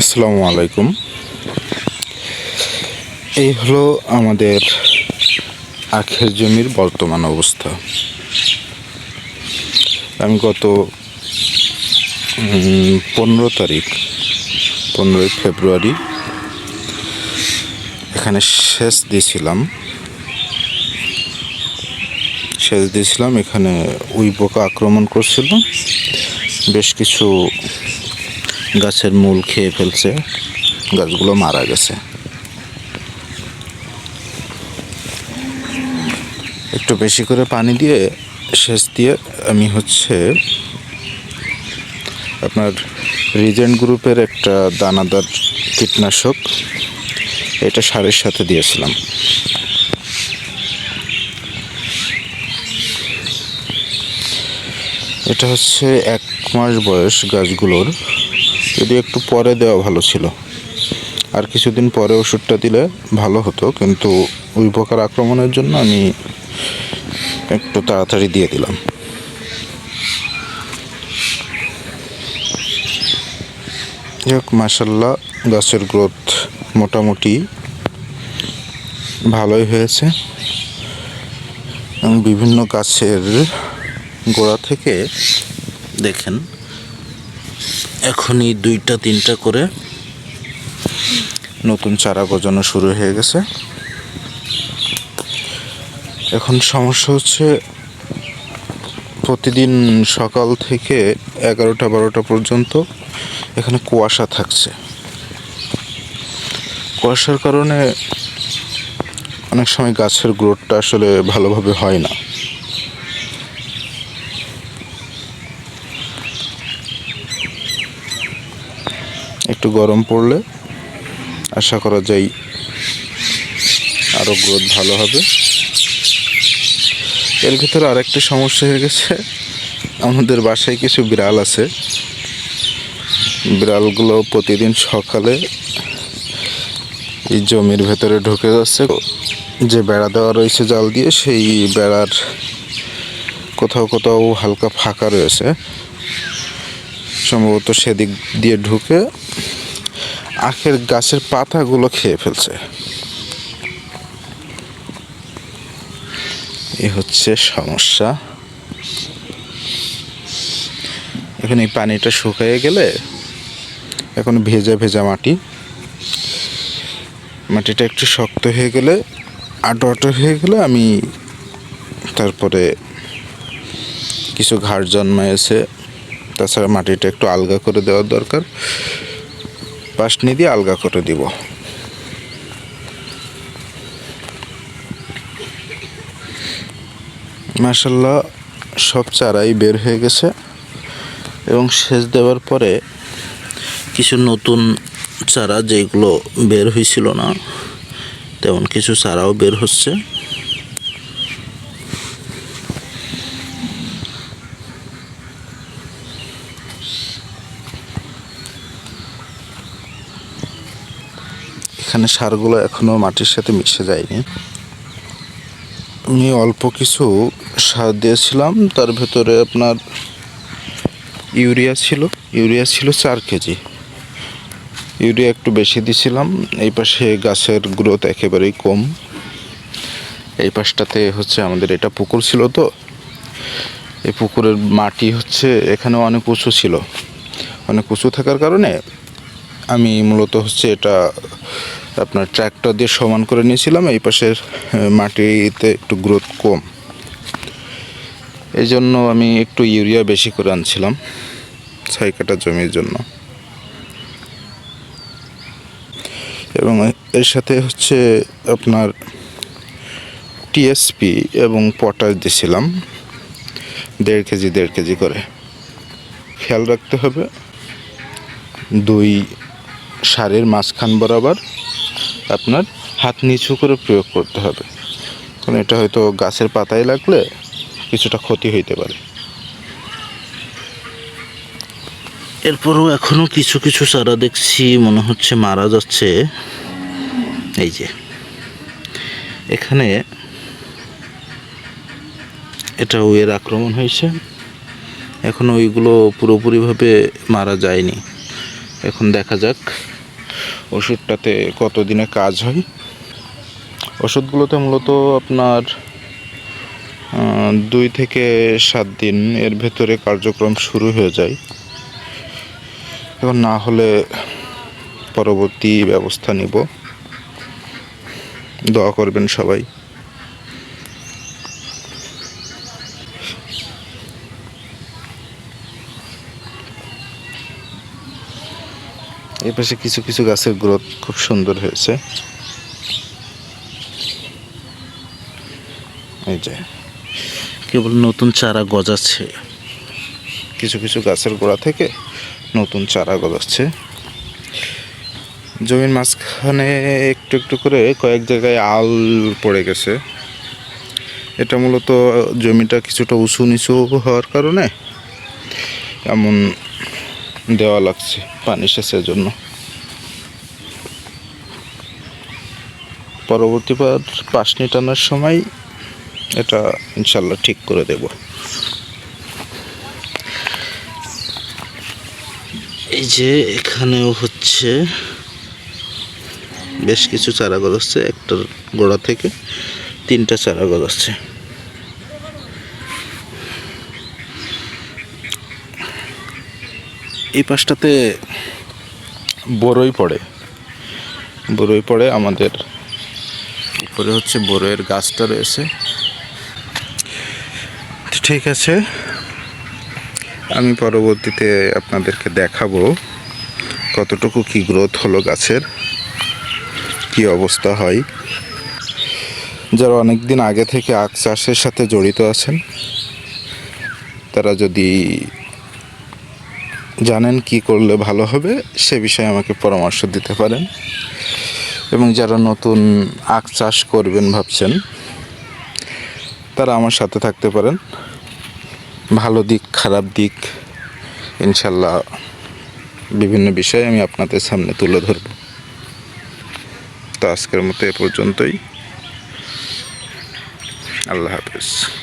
আসসালামু আলাইকুম। এই হলো আমাদের আখের জমির বর্তমান অবস্থা। আমি গত পনেরো তারিখ, পনেরোই ফেব্রুয়ারি এখানে সেচ দিয়েছিলাম। সেচ দিয়েছিলাম, এখানে উই পোকা আক্রমণ করছিল। বেশ কিছু গাছের মূল খেয়ে ফেলছে, গাছগুলো মারা গেছে। একটু বেশি করে পানি দিয়ে সেচ দিয়ে আমি হচ্ছে আপনার রিজেন্ট গ্রুপের একটা দানাদার কীটনাশক, এটা সারের সাথে দিয়েছিলাম। এটা হচ্ছে এক মাস বয়স গাছগুলোর। যদি একটু পরে দেওয়া ভালো ছিল। আর কিছুদিন পরে ওষুধটা দিলে ভালো হতো, কিন্তু ওই পোকার আক্রমণের জন্য আমি একটু তাড়াতাড়ি দিয়ে দিলাম। যাক মাসাল্লাহ গাছের গ্রোথ মোটামুটি ভালোই হয়েছে। এবং বিভিন্ন গাছের গোড়া থেকে দেখেন এখনই দুইটা, তিনটা করে নতুন চারা গজানো শুরু হয়ে গেছে। এখন সমস্যা হচ্ছে প্রতিদিন সকাল থেকে এগারোটা, বারোটা পর্যন্ত এখানে কুয়াশা থাকছে। কুয়াশার কারণে অনেক সময় গাছের গ্রোথটা আসলে ভালোভাবে হয় না। একটু গরম পড়লে আশা করা যায় আরও গ্রোথ ভালো হবে। এর ভিতরে আরেকটা সমস্যা হয়ে গেছে, আমাদের বাসায় কিছু বিড়াল আছে। বিড়ালগুলো প্রতিদিন সকালে এই জমির ভেতরে ঢুকে যাচ্ছে। যে বেড়া দেওয়া রয়েছে জাল দিয়ে, সেই বেড়ার কোথাও কোথাও হালকা ফাঁকা রয়েছে। সম্ভবত সেদিক দিয়ে ঢুকে আখের গাছের পাতাগুলো খেয়ে ফেলছে। এ হচ্ছে সমস্যা। এখন এই পানিটা শুকিয়ে গেলে এখন ভেজা ভেজা মাটি। মাটিটা একটু শক্ত হয়ে গেলে, আটো আটো হয়ে গেলে আমি তারপরে কিছু ঘাড় জন্মায়েছে। তাছাড়া মাটিটা একটু আলগা করে দেওয়ার দরকার। পাশনি দিয়ে আলগা করে দিব। মাসাল্লাহ সব চারাই বের হয়ে গেছে এবং সেচ দেওয়ার পরে কিছু নতুন চারা যেগুলো বের হয়েছিল না, তেমন কিছু চারাও বের হচ্ছে। এখানে সারগুলো এখনও মাটির সাথে মিশে যায়নি। আমি অল্প কিছু সার দিয়েছিলাম, তার ভেতরে আপনার ইউরিয়া ছিল। ইউরিয়া ছিল চার কেজি। ইউরিয়া একটু বেশি দিছিলাম, এই পাশে গাছের গ্রোথ একেবারেই কম। এই পাশটাতে হচ্ছে আমাদের এটা পুকুর ছিল তো। এই পুকুরের মাটি হচ্ছে এখানে অনেক উঁচু ছিল। অনেক উঁচু থাকার কারণে আমি মূলত হচ্ছে এটা আপনার ট্র্যাক্টর দিয়ে সমান করে নিয়েছিলাম, এই পাশের মাটিতে একটু গ্রোথ কম। এই জন্য আমি একটু ইউরিয়া বেশি করে আনছিলাম, ছয় কাটা জমির জন্য। এবং এর সাথে হচ্ছে আপনার টিএসপি এবং পটাশ দিছিলাম, দেড় কেজি দেড় কেজি করে। খেয়াল রাখতে হবে, দুই সারের মাঝখান বরাবর আপনার হাত নিচু করে প্রয়োগ করতে হবে। কারণ এটা হয়তো গাছের পাতায় লাগলে কিছুটা ক্ষতি হইতে পারে। এরপরও এখনও কিছু কিছু চারা দেখছি, মনে হচ্ছে মারা যাচ্ছে। এই যে, এখানে এটা ওয়ের আক্রমণ হয়েছে। এখনও ওইগুলো পুরোপুরিভাবে মারা যায়নি। এখন দেখা যাক। ওষুধটাতে কতদিনে কাজ হয়? ওষুধগুলোতে মূলত আপনার দুই থেকে সাত দিন এর ভেতরে কার্যক্রম শুরু হয়ে যায়। এবং না হলে পরবর্তী ব্যবস্থা নিব। দোয়া করবেন সবাই। এই পাশে কিছু কিছু গাছের গ্রোথ খুব সুন্দর হয়েছে। এই যে কেবল নতুন চারা গজাচ্ছে। কিছু কিছু গাছের গোড়া থেকে নতুন চারা গজাচ্ছে। জমির মাঝখানে একটু একটু করে কয়েক জায়গায় আল পড়ে গেছে। এটা মূলত জমিটা কিছুটা উঁচু নিচু হওয়ার কারণে এমন দেওয়া লাগছে পানি সেচের জন্য। পরবর্তীবার পাশনি টানার সময় এটা ইনশাল্লাহ ঠিক করে দেব। এই যে এখানেও হচ্ছে বেশ কিছু চারা গজাচ্ছে একটার গোড়া থেকে তিনটা চারা গজাচ্ছে এই পাশটাতে বড়ই পড়ে। বড়ই পড়ে আমাদের। উপরে হচ্ছে বড়ইয়ের গাছটা রয়েছে। ঠিক আছে। আমি পরবর্তীতে আপনাদেরকে দেখাবো কতটুকু কি গ্রোথ হলো গাছের কি অবস্থা হয়। যারা অনেক দিন আগে থেকে আখ চাষের সাথে জড়িত আছেন তারা যদি জানেন কি করলে ভালো হবে, সে বিষয়ে আমাকে পরামর্শ দিতে পারেন। এবং যারা নতুন আখ চাষ করবেন ভাবছেন, তারা আমার সাথে থাকতে পারেন। ভালো দিক, খারাপ দিক, ইনশাল্লাহ বিভিন্ন বিষয়ে আমি আপনাদের সামনে তুলে ধরব। তো আজকের মতো এ পর্যন্তই। আল্লাহ হাফেজ।